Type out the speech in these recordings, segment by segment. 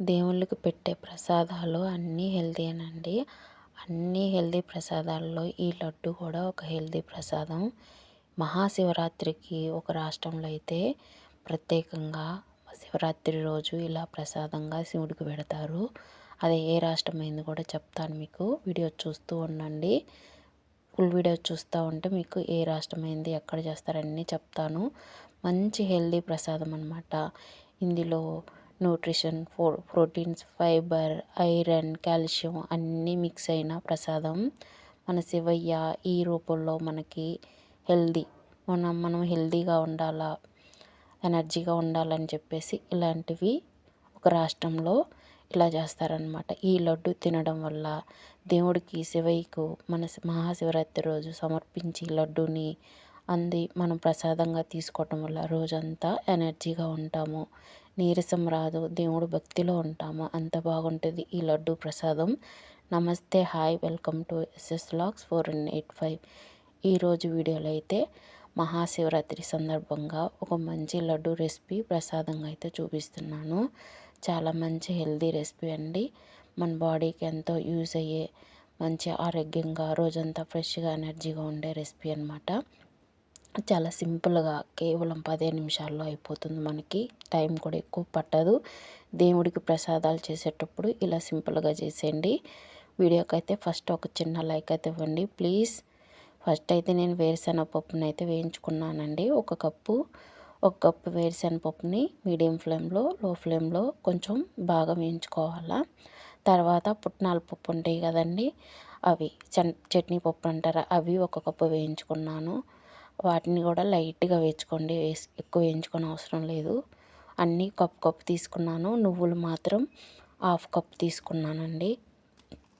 దేవుళ్ళకి పెట్టే ప్రసాదాలు అన్నీ హెల్తీయేనండి అన్ని హెల్తీ ప్రసాదాల్లో ఈ లడ్డు కూడా ఒక హెల్తీ ప్రసాదం. మహాశివరాత్రికి ఒక రాష్ట్రంలో అయితే ప్రత్యేకంగా శివరాత్రి రోజు ఇలా ప్రసాదంగా శివుడికి పెడతారు. అది ఏ రాష్ట్రం అయింది కూడా చెప్తాను మీకు. వీడియో చూస్తూ ఉండండి. ఫుల్ వీడియో చూస్తూ ఉంటే మీకు ఏ రాష్ట్రమైంది ఎక్కడ చేస్తారన్నీ చెప్తాను. మంచి హెల్దీ ప్రసాదం అనమాట ఇందులో న్యూట్రిషన్ ఫో ప్రోటీన్స్ ఫైబర్ ఐరన్ కాల్షియం అన్నీ మిక్స్ అయిన ప్రసాదం మన శివయ్య ఈ రూపంలో మనకి హెల్దీ. మనం మనం హెల్దీగా ఉండాలా ఎనర్జీగా ఉండాలని చెప్పేసి ఇలాంటివి ఒక రాష్ట్రంలో ఇలా చేస్తారనమాట ఈ లడ్డు తినడం వల్ల దేవుడికి శివయ్యకు మన మహాశివరాత్రి రోజు సమర్పించి లడ్డూని అంది మనం ప్రసాదంగా తీసుకోవటం వల్ల రోజంతా ఎనర్జీగా ఉంటాము. నీరసం రాదు దేవుడు భక్తిలో ఉంటాము? అంత బాగుంటుంది ఈ లడ్డు ప్రసాదం. నమస్తే hi welcome to S S lax four and eight five. ఈరోజు వీడియోలో అయితే మహాశివరాత్రి సందర్భంగా ఒక మంచి లడ్డు రెసిపీ ప్రసాదంగా అయితే చూపిస్తున్నాను. చాలా మంచి హెల్దీ రెసిపీ అండి. మన బాడీకి ఎంతో యూజ్ అయ్యే మంచి ఆరోగ్యంగా రోజంతా ఫ్రెష్గా ఎనర్జీగా ఉండే రెసిపీ అనమాట చాలా సింపుల్గా కేవలం పదే నిమిషాల్లో అయిపోతుంది మనకి. టైం కూడా ఎక్కువ పట్టదు. దేవుడికి ప్రసాదాలు చేసేటప్పుడు ఇలా సింపుల్గా చేసేయండి. వీడియోకి అయితే ఫస్ట్ ఒక చిన్న లైక్ అయితే ఇవ్వండి ప్లీజ్. ఫస్ట్ అయితే నేను వేరుశెనగ పప్పుని అయితే వేయించుకున్నానండి. ఒక కప్పు ఒక కప్పు వేరుశెనగ పప్పుని మీడియం ఫ్లేమ్లో లో ఫ్లేమ్లో కొంచెం బాగా వేయించుకోవాలా. తర్వాత పుట్నాల పప్పు ఉంటాయి కదండి అవి చట్నీ పప్పు అంటారా అవి ఒక కప్పు వేయించుకున్నాను. వాటిని కూడా లైట్గా వేయించుకోండి. వేసి ఎక్కువ వేయించుకొని అవసరం లేదు. అన్నీ కప్పు కప్పు తీసుకున్నాను. నువ్వులు మాత్రం హాఫ్ కప్ తీసుకున్నానండి.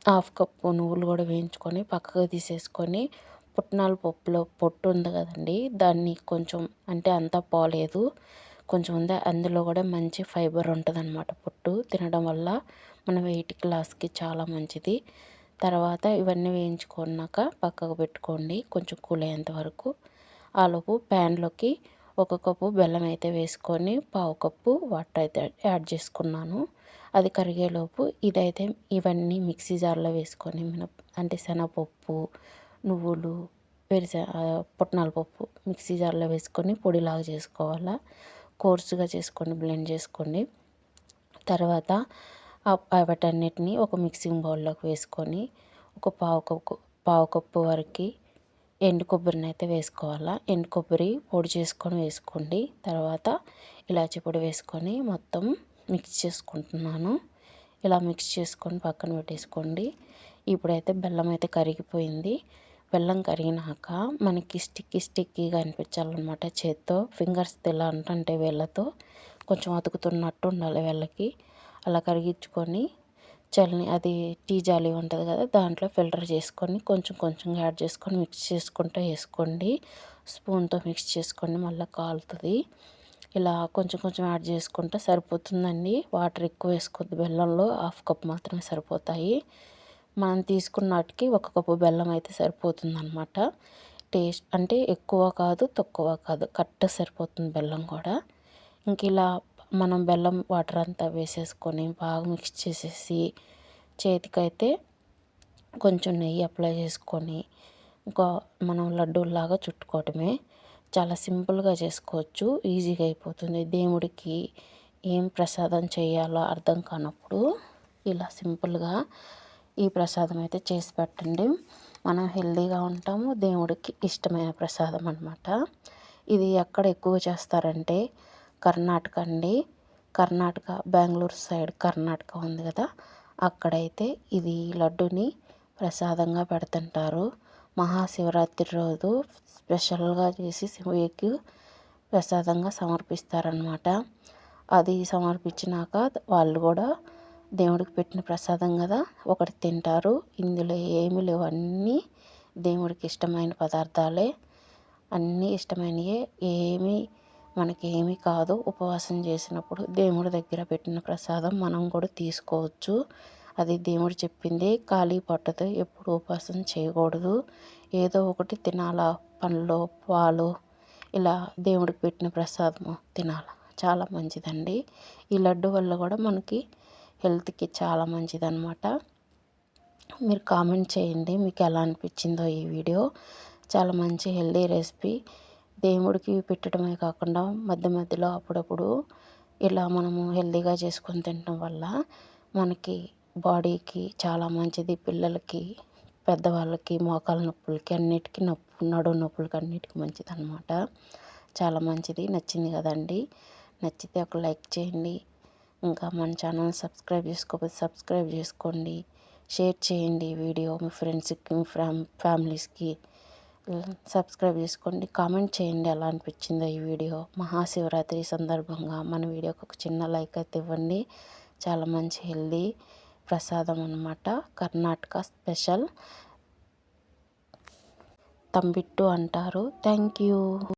హాఫ్ కప్పు నువ్వులు కూడా వేయించుకొని పక్కకు తీసేసుకొని పుట్నాల పప్పులో పొట్టు ఉంది కదండి దాన్ని కొంచెం అంటే అంతా పోలేదు. కొంచెం ఉంది అందులో కూడా మంచి ఫైబర్ ఉంటుంది అనమాట పొట్టు. తినడం వల్ల మన వెయిట్ క్లాస్కి చాలా మంచిది. తర్వాత ఇవన్నీ వేయించుకున్నాక పక్కకు పెట్టుకోండి. కొంచెం కూల్ అయ్యేంత వరకు. ఆలోపు ప్యాన్లోకి ఒక కప్పు బెల్లం అయితే వేసుకొని పావు కప్పు వాటర్ అయితే యాడ్ చేసుకున్నాను. అది కరిగేలోపు ఇదైతే ఇవన్నీ మిక్సీ జార్లో వేసుకొని మినప అంటే శనగపప్పు నువ్వులు పెరిసె పుట్నాల పప్పు మిక్సీ జార్లో వేసుకొని పొడిలాగా చేసుకోవాలా. కోర్సుగా చేసుకొని బ్లెండ్ చేసుకోండి తర్వాత వాటన్నిటిని ఒక మిక్సింగ్ బౌల్లోకి వేసుకొని ఒక పావు కప్పు పావు కప్పు వరకు ఎండు కొబ్బరిని అయితే వేసుకోవాలా. ఎండు కొబ్బరి పొడి చేసుకొని వేసుకోండి. తర్వాత ఇలాచి పొడి వేసుకొని మొత్తం మిక్స్ చేసుకుంటున్నాను. ఇలా మిక్స్ చేసుకొని పక్కన పెట్టేసుకోండి. ఇప్పుడైతే బెల్లం అయితే కరిగిపోయింది. బెల్లం కరిగినాక మనకి స్టిక్కీ స్టిక్కీగా అనిపించాలన్నమాట చేత్తో. ఫింగర్స్ ఇలా అంటే వేళ్ళతో. కొంచెం అతుకుతున్నట్టు ఉండాలి వేళ్ళకి. అలా కరిగించుకొని చల్లని అది టీ జాలి ఉంటుంది కదా దాంట్లో ఫిల్టర్ చేసుకొని కొంచెం కొంచెంగా యాడ్ చేసుకొని మిక్స్ చేసుకుంటూ వేసుకోండి. స్పూన్తో మిక్స్ చేసుకోండి మళ్ళీ కాలుతుంది. ఇలా కొంచెం కొంచెం యాడ్ చేసుకుంటే సరిపోతుందండి. వాటర్ ఎక్కువ వేసుకోవద్దు బెల్లంలో హాఫ్ కప్ మాత్రమే సరిపోతాయి. మనం తీసుకున్న వాటికి ఒక కప్పు బెల్లం అయితే సరిపోతుంది అనమాట టేస్ట్ అంటే ఎక్కువ కాదు తక్కువ కాదు కరెక్ట్ సరిపోతుంది బెల్లం కూడా. ఇంక ఇలా మనం బెల్లం వాటర్ అంతా వేసేసుకొని బాగా మిక్స్ చేసేసి చేతికైతే కొంచెం నెయ్యి అప్లై చేసుకొని ఇంకా మనం లడ్డూలాగా చుట్టుకోవటమే. చాలా సింపుల్గా చేసుకోవచ్చు. ఈజీగా అయిపోతుంది. దేవుడికి ఏం ప్రసాదం చేయాలో అర్థం కానప్పుడు ఇలా సింపుల్గా ఈ ప్రసాదం అయితే చేసి పెట్టండి. మనం హెల్దీగా ఉంటాము. దేవుడికి ఇష్టమైన ప్రసాదం అనమాట ఇది ఎక్కడ ఎక్కువ చేస్తారంటే కర్ణాటక అండి. కర్ణాటక బెంగళూరు సైడ్ కర్ణాటక ఉంది కదా. అక్కడైతే ఇది లడ్డుని ప్రసాదంగా పెడుతుంటారు. మహాశివరాత్రి రోజు స్పెషల్గా చేసి శివుడికి ప్రసాదంగా సమర్పిస్తారనమాట అది సమర్పించినాక వాళ్ళు కూడా దేవుడికి పెట్టిన ప్రసాదం కదా ఒకటి తింటారు. ఇందులో ఏమి లేవు. అన్నీ దేవుడికి ఇష్టమైన పదార్థాలే. అన్నీ ఇష్టమైనవే ఏమీ మనకి ఏమీ కాదు. ఉపవాసం చేసినప్పుడు దేవుడి దగ్గర పెట్టిన ప్రసాదం మనం కూడా తీసుకోవచ్చు. అది దేవుడు చెప్పింది ఖాళీ పట్టదు ఎప్పుడు ఉపవాసం చేయకూడదు. ఏదో ఒకటి తినాలా? పండ్లు పాలు? ఇలా దేవుడికి పెట్టిన ప్రసాదము తినాలి? చాలా మంచిదండి. ఈ లడ్డు వల్ల కూడా మనకి హెల్త్కి చాలా మంచిదన్నమాట. మీరు కామెంట్ చేయండి. మీకు ఎలా అనిపించిందో ఈ వీడియో. చాలా మంచి హెల్దీ రెసిపీ. దేవుడికి పెట్టడమే కాకుండా మధ్య మధ్యలో అప్పుడప్పుడు ఇలా మనము హెల్దీగా చేసుకొని తినడం వల్ల మనకి బాడీకి చాలా మంచిది. పిల్లలకి పెద్దవాళ్ళకి మోకాల నొప్పులకి అన్నిటికీ నొప్పి నడుము నొప్పులకి అన్నిటికీ మంచిది అనమాట చాలా మంచిది. నచ్చింది కదండి. నచ్చితే ఒక లైక్ చేయండి. ఇంకా మన ఛానల్ సబ్స్క్రైబ్ చేసుకోకపోతే సబ్స్క్రైబ్ చేసుకోండి. షేర్ చేయండి వీడియో మీ ఫ్రెండ్స్కి మీ ఫ్యామ్ ఫ్యామిలీస్కి. సబ్స్క్రైబ్ చేసుకోండి. కామెంట్ చేయండి ఎలా అనిపించిందో ఈ వీడియో. మహాశివరాత్రి సందర్భంగా మన వీడియోకి ఒక చిన్న లైక్ అయితే ఇవ్వండి. చాలా మంచి హెల్దీ ప్రసాదం అనమాట కర్ణాటక స్పెషల్. తంబిట్టు అంటారు. Thank you.